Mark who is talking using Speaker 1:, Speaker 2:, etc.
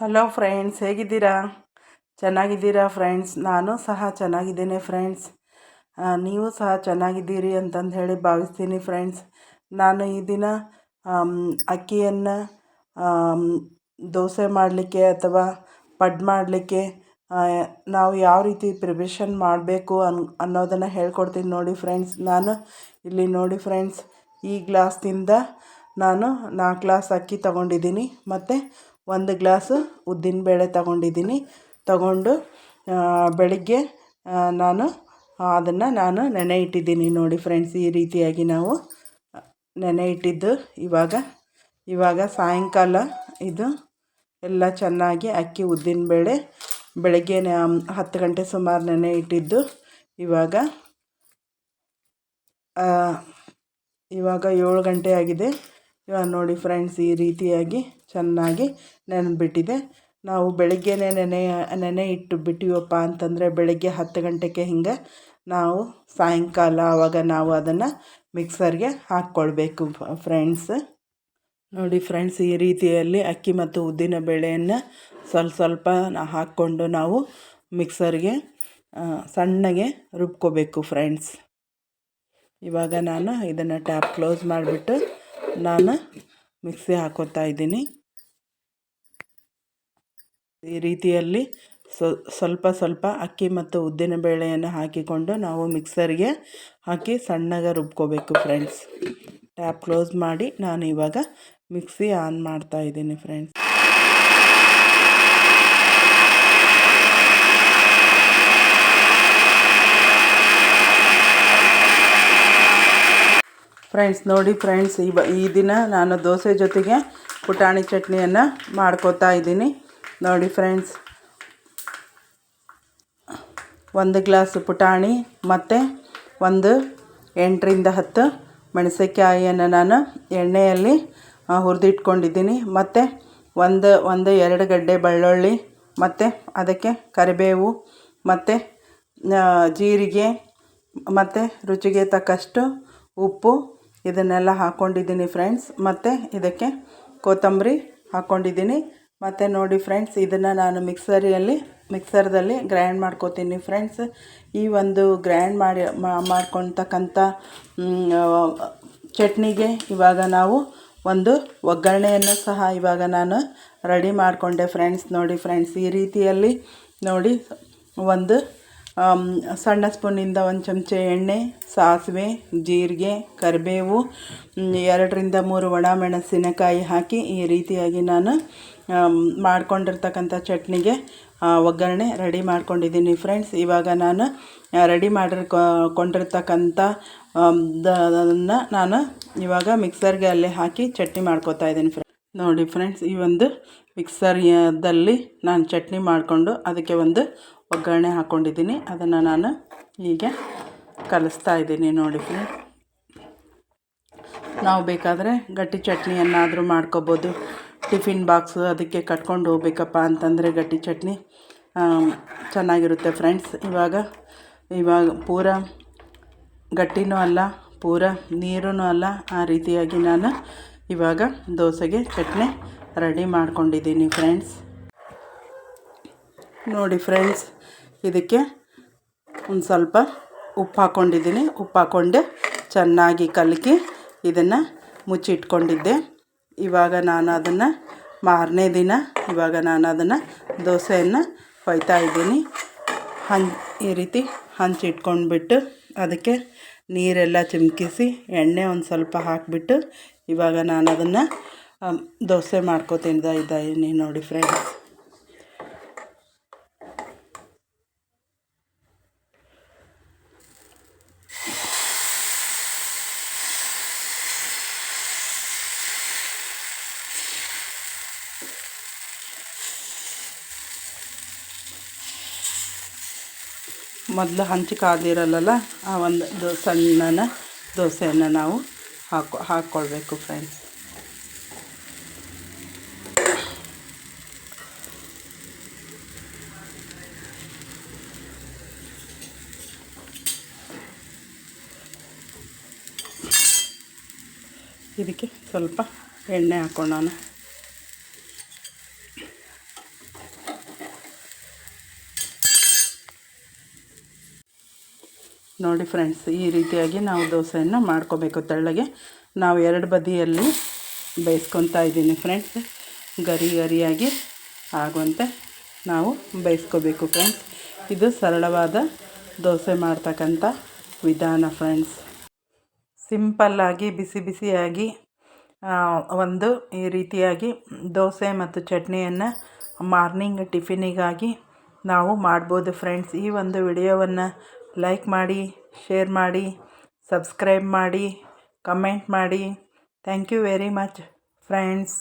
Speaker 1: Hello friends ಹೇಗಿದ್ದೀರಾ? ಚೆನ್ನಾಗಿದ್ದೀರಾ friends ನಾನು ಸಹ ಚೆನ್ನಾಗಿದ್ದೇನೆ ಫ್ರೆಂಡ್ಸ್ ನೀವು ಸಹ ಚೆನ್ನಾಗಿದ್ದೀರಿ ಅಂತಂದು ಹೇಳಿ ಭಾವಿಸ್ತೀನಿ ಫ್ರೆಂಡ್ಸ್ ನಾನು ಈ ದಿನ ಅಕ್ಕಿಯನ್ನು ದೋಸೆ ಮಾಡಲಿಕ್ಕೆ ಅಥವಾ ಪಡ್ ಮಾಡಲಿಕ್ಕೆ ನಾವು ಯಾವ ರೀತಿ ಪ್ರಿಪ್ರೇಷನ್ ಮಾಡಬೇಕು ಅನ್, ಅನ್ನೋದನ್ನು ಹೇಳ್ಕೊಡ್ತೀನಿ ನೋಡಿ ಫ್ರೆಂಡ್ಸ್ ನಾನು ಇಲ್ಲಿ ನೋಡಿ ಫ್ರೆಂಡ್ಸ್ ಈ ಗ್ಲಾಸ್ನಿಂದ ನಾನು ನಾಲ್ಕು ಗ್ಲಾಸ್ ಅಕ್ಕಿ ತಗೊಂಡಿದ್ದೀನಿ. ಮತ್ತು ಒಂದು ಗ್ಲಾಸು ಉದ್ದಿನಬೇಳೆ ತಗೊಂಡಿದ್ದೀನಿ. ತಗೊಂಡು ಬೆಳಗ್ಗೆ ನಾನು ಅದನ್ನು ನಾನು ನೆನೆ ಇಟ್ಟಿದ್ದೀನಿ ನೋಡಿ ಫ್ರೆಂಡ್ಸ್ ಈ ರೀತಿಯಾಗಿ ನಾವು ನೆನೆ ಇಟ್ಟಿದ್ದು. ಇವಾಗ ಇವಾಗ ಸಾಯಂಕಾಲ ಇದು ಎಲ್ಲ ಚೆನ್ನಾಗಿ ಅಕ್ಕಿ ಉದ್ದಿನಬೇಳೆ ಬೆಳಗ್ಗೆ ಹತ್ತು ಗಂಟೆ ಸುಮಾರು ನೆನೆ ಇಟ್ಟಿದ್ದು. ಇವಾಗ ಇವಾಗ ಏಳು ಗಂಟೆ ಆಗಿದೆ. ಇವಾಗ ನೋಡಿ ಫ್ರೆಂಡ್ಸ್ ಈ ರೀತಿಯಾಗಿ ಚೆನ್ನಾಗಿ ನೆನೆಬಿಟ್ಟಿದೆ. ನಾವು ಬೆಳಗ್ಗೆನೇ ನೆನೆ ನೆನೆ ಇಟ್ಟು ಬಿಟ್ಟಿವಪ್ಪ ಅಂತಂದರೆ ಬೆಳಗ್ಗೆ ಹತ್ತು ಗಂಟೆಗೆ ಹಿಂಗೆ ನಾವು ಸಾಯಂಕಾಲ ಆವಾಗ ನಾವು ಅದನ್ನು ಮಿಕ್ಸರ್ಗೆ ಹಾಕ್ಕೊಳ್ಬೇಕು ಫ್ರೆಂಡ್ಸ್ ನೋಡಿ ಫ್ರೆಂಡ್ಸ್ ಈ ರೀತಿಯಲ್ಲಿ ಅಕ್ಕಿ ಮತ್ತು ಉದ್ದಿನ ಬೇಳೆಯನ್ನು ಸ್ವಲ್ಪ ಸ್ವಲ್ಪ ಹಾಕ್ಕೊಂಡು ನಾವು ಮಿಕ್ಸರ್ಗೆ ಸಣ್ಣಗೆ ರುಬ್ಕೋಬೇಕು ಫ್ರೆಂಡ್ಸ್ ಇವಾಗ ನಾನು ಇದನ್ನು ಟ್ಯಾಪ್ ಕ್ಲೋಸ್ ಮಾಡಿಬಿಟ್ಟು ನಾನು ಮಿಕ್ಸಿ ಹಾಕೋತಾ ಇದ್ದೀನಿ. ಈ ರೀತಿಯಲ್ಲಿ ಸ್ವಲ್ಪ ಸ್ವಲ್ಪ ಅಕ್ಕಿ ಮತ್ತು ಉದ್ದಿನ ಬೇಳೆಯನ್ನು ಹಾಕಿಕೊಂಡು ನಾವು ಮಿಕ್ಸರ್ಗೆ ಹಾಕಿ ಸಣ್ಣಗೆ ರುಬ್ಕೋಬೇಕು ಫ್ರೆಂಡ್ಸ್. ಟ್ಯಾಪ್ ಕ್ಲೋಸ್ ಮಾಡಿ ನಾನು ಇವಾಗ ಮಿಕ್ಸಿ ಆನ್ ಮಾಡ್ತಾ ಇದ್ದೀನಿ ಫ್ರೆಂಡ್ಸ್. ಫ್ರೆಂಡ್ಸ್, ನೋಡಿ ಫ್ರೆಂಡ್ಸ್ ಇವ ಈ ದಿನ ನಾನು ದೋಸೆ ಜೊತೆಗೆ ಪುಟಾಣಿ ಚಟ್ನಿಯನ್ನು ಮಾಡ್ಕೋತಾ ಇದ್ದೀನಿ. ನೋಡಿ ಫ್ರೆಂಡ್ಸ್, ಒಂದು ಗ್ಲಾಸ್ ಪುಟಾಣಿ ಮತ್ತು ಒಂದು ಎಂಟರಿಂದ ಹತ್ತು ಮೆಣಸೆಕಾಯಿಯನ್ನು ನಾನು ಎಣ್ಣೆಯಲ್ಲಿ ಹುರಿದಿಟ್ಕೊಂಡಿದ್ದೀನಿ. ಮತ್ತು ಒಂದು ಒಂದು ಎರಡು ಗಡ್ಡೆ ಬೆಳ್ಳುಳ್ಳಿ, ಮತ್ತು ಅದಕ್ಕೆ ಕರಿಬೇವು, ಮತ್ತು ಜೀರಿಗೆ, ಮತ್ತು ರುಚಿಗೆ ತಕ್ಕಷ್ಟು ಉಪ್ಪು ಇದನ್ನೆಲ್ಲ ಹಾಕ್ಕೊಂಡಿದ್ದೀನಿ ಫ್ರೆಂಡ್ಸ್ ಮತ್ತು ಇದಕ್ಕೆ ಕೊತ್ತಂಬರಿ ಹಾಕ್ಕೊಂಡಿದ್ದೀನಿ ಮತ್ತು ನೋಡಿ ಫ್ರೆಂಡ್ಸ್ ಇದನ್ನು ನಾನು ಮಿಕ್ಸರಿಯಲ್ಲಿ ಮಿಕ್ಸರ್ದಲ್ಲಿ ಗ್ರೈಂಡ್ ಮಾಡ್ಕೋತೀನಿ ಫ್ರೆಂಡ್ಸ್ ಈ ಒಂದು ಗ್ರೈಂಡ್ ಮಾಡಿ ಮಾಡ್ಕೊತಕ್ಕಂಥ ಚಟ್ನಿಗೆ ಇವಾಗ ನಾವು ಒಂದು ಒಗ್ಗರಣೆಯನ್ನು ಸಹ ಇವಾಗ ನಾನು ರೆಡಿ ಮಾಡಿಕೊಂಡೆ ಫ್ರೆಂಡ್ಸ್ ನೋಡಿ ಫ್ರೆಂಡ್ಸ್ ಈ ರೀತಿಯಲ್ಲಿ ನೋಡಿ ಒಂದು ಸಣ್ಣ ಸ್ಪೂನಿಂದ ಒಂದು ಚಮಚ ಎಣ್ಣೆ, ಸಾಸಿವೆ, ಜೀರಿಗೆ, ಕರಿಬೇವು ಎರಡರಿಂದ ಮೂರು ಒಣ ಮೆಣಸಿನಕಾಯಿ ಹಾಕಿ ಈ ರೀತಿಯಾಗಿ ನಾನು ಮಾಡ್ಕೊಂಡಿರ್ತಕ್ಕಂಥ ಚಟ್ನಿಗೆ ಒಗ್ಗರಣೆ ರೆಡಿ ಮಾಡ್ಕೊಂಡಿದ್ದೀನಿ ಫ್ರೆಂಡ್ಸ್. ಇವಾಗ ನಾನು ರೆಡಿ ಮಾಡಿರ್ಕೊಂಡಿರ್ತಕ್ಕಂಥ ನಾನು ಇವಾಗ ಮಿಕ್ಸರ್ಗೆ ಅಲ್ಲೇ ಹಾಕಿ ಚಟ್ನಿ ಮಾಡ್ಕೊತಾ ಇದ್ದೀನಿ ಫ್ರೆಂಡ್ಸ್. ನೋಡಿ ಫ್ರೆಂಡ್ಸ್, ಈ ಒಂದು ಮಿಕ್ಸರ್ದಲ್ಲಿ ನಾನು ಚಟ್ನಿ ಮಾಡಿಕೊಂಡು ಅದಕ್ಕೆ ಒಂದು ಒಗ್ಗರಣೆ ಹಾಕ್ಕೊಂಡಿದ್ದೀನಿ ಅದನ್ನು ನಾನು ಹೀಗೆ ಕಲಿಸ್ತಾ ಇದ್ದೀನಿ ನೋಡಿ ಫ್ರೆಂಡ್ಸ್. ನಾವು ಬೇಕಾದರೆ ಗಟ್ಟಿ ಚಟ್ನಿಯನ್ನಾದರೂ ಮಾಡ್ಕೋಬೋದು. ಟಿಫಿನ್ ಬಾಕ್ಸು ಅದಕ್ಕೆ ಕಟ್ಕೊಂಡು ಹೋಗ್ಬೇಕಪ್ಪ ಅಂತಂದರೆ ಗಟ್ಟಿ ಚಟ್ನಿ ಚೆನ್ನಾಗಿರುತ್ತೆ ಫ್ರೆಂಡ್ಸ್. ಇವಾಗ ಇವಾಗ ಪೂರ ಗಟ್ಟಿನೂ ಅಲ್ಲ, ಪೂರ ನೀರೂ ಅಲ್ಲ. ಆ ರೀತಿಯಾಗಿ ನಾನು ಇವಾಗ ದೋಸೆಗೆ ಚಟ್ನಿ ರೆಡಿ ಮಾಡ್ಕೊಂಡಿದ್ದೀನಿ ಫ್ರೆಂಡ್ಸ್ ನೋಡಿ ಫ್ರೆಂಡ್ಸ್ ಇದಕ್ಕೆ ಒಂದು ಸ್ವಲ್ಪ ಉಪ್ಪು ಹಾಕ್ಕೊಂಡಿದ್ದೀನಿ ಉಪ್ಪು ಹಾಕ್ಕೊಂಡು ಚೆನ್ನಾಗಿ ಕಲಕಿ ಇದನ್ನು ಮುಚ್ಚಿಟ್ಕೊಂಡಿದ್ದೆ. ಇವಾಗ ನಾನು ಅದನ್ನು ಮಾರನೇ ದಿನ ಇವಾಗ ನಾನು ಅದನ್ನು ದೋಸೆಯನ್ನು ಹೊಯ್ತಾ ಇದ್ದೀನಿ. ಹಂ ಈ ರೀತಿ ಹಂಚಿಟ್ಕೊಂಡ್ಬಿಟ್ಟು ಅದಕ್ಕೆ ನೀರೆಲ್ಲ ಚಿಮ್ಕಿಸಿ ಎಣ್ಣೆ ಒಂದು ಸ್ವಲ್ಪ ಹಾಕಿಬಿಟ್ಟು ಇವಾಗ ನಾನು ಅದನ್ನು ದೋಸೆ ಮಾಡ್ಕೊತಿಂದ ಇದ್ದೀನಿ ನೋಡಿ ಫ್ರೆಂಡ್ಸ್ ಮೊದಲು ಹಂಚಿ ಕಾದಿರಲ್ಲ ಆ ಒಂದು ಸಣ್ಣನ ದೋಸೆಯನ್ನು ನಾವು ಹಾಕೊ ಹಾಕ್ಕೊಳ್ಬೇಕು ಫ್ರೆಂಡ್ಸ್ ಇದಕ್ಕೆ ಸ್ವಲ್ಪ ಎಣ್ಣೆ ಹಾಕ್ಕೊಳ್ಳೋಣ ನೋಡಿ ಫ್ರೆಂಡ್ಸ್, ಈ ರೀತಿಯಾಗಿ ನಾವು ದೋಸೆಯನ್ನು ಮಾಡ್ಕೋಬೇಕು ತೆಳ್ಳಗೆ. ನಾವು ಎರಡು ಬದಿಯಲ್ಲಿ ಬೇಯಿಸ್ಕೊತಾ ಇದ್ದೀನಿ ಫ್ರೆಂಡ್ಸ್. ಗರಿ ಗರಿಯಾಗಿ ಆಗುವಂತೆ ನಾವು ಬೇಯಿಸ್ಕೋಬೇಕು ಫ್ರೆಂಡ್ಸ್. ಇದು ಸರಳವಾದ ದೋಸೆ ಮಾಡ್ತಕ್ಕಂಥ ವಿಧಾನ ಫ್ರೆಂಡ್ಸ್. ಸಿಂಪಲ್ಲಾಗಿ ಬಿಸಿ ಬಿಸಿಯಾಗಿ ಒಂದು ಈ ರೀತಿಯಾಗಿ ದೋಸೆ ಮತ್ತು ಚಟ್ನಿಯನ್ನು ಮಾರ್ನಿಂಗ್ ಟಿಫಿನಿಗಾಗಿ ನಾವು ಮಾಡ್ಬೋದು ಫ್ರೆಂಡ್ಸ್. ಈ ಒಂದು ವಿಡಿಯೋವನ್ನು ಲೈಕ್ ಮಾಡಿ ಶೇರ್ ಮಾಡಿ ಸಬ್ಸ್ಕ್ರೈಬ್ ಮಾಡಿ ಕಮೆಂಟ್ ಮಾಡಿ. Thank you very much friends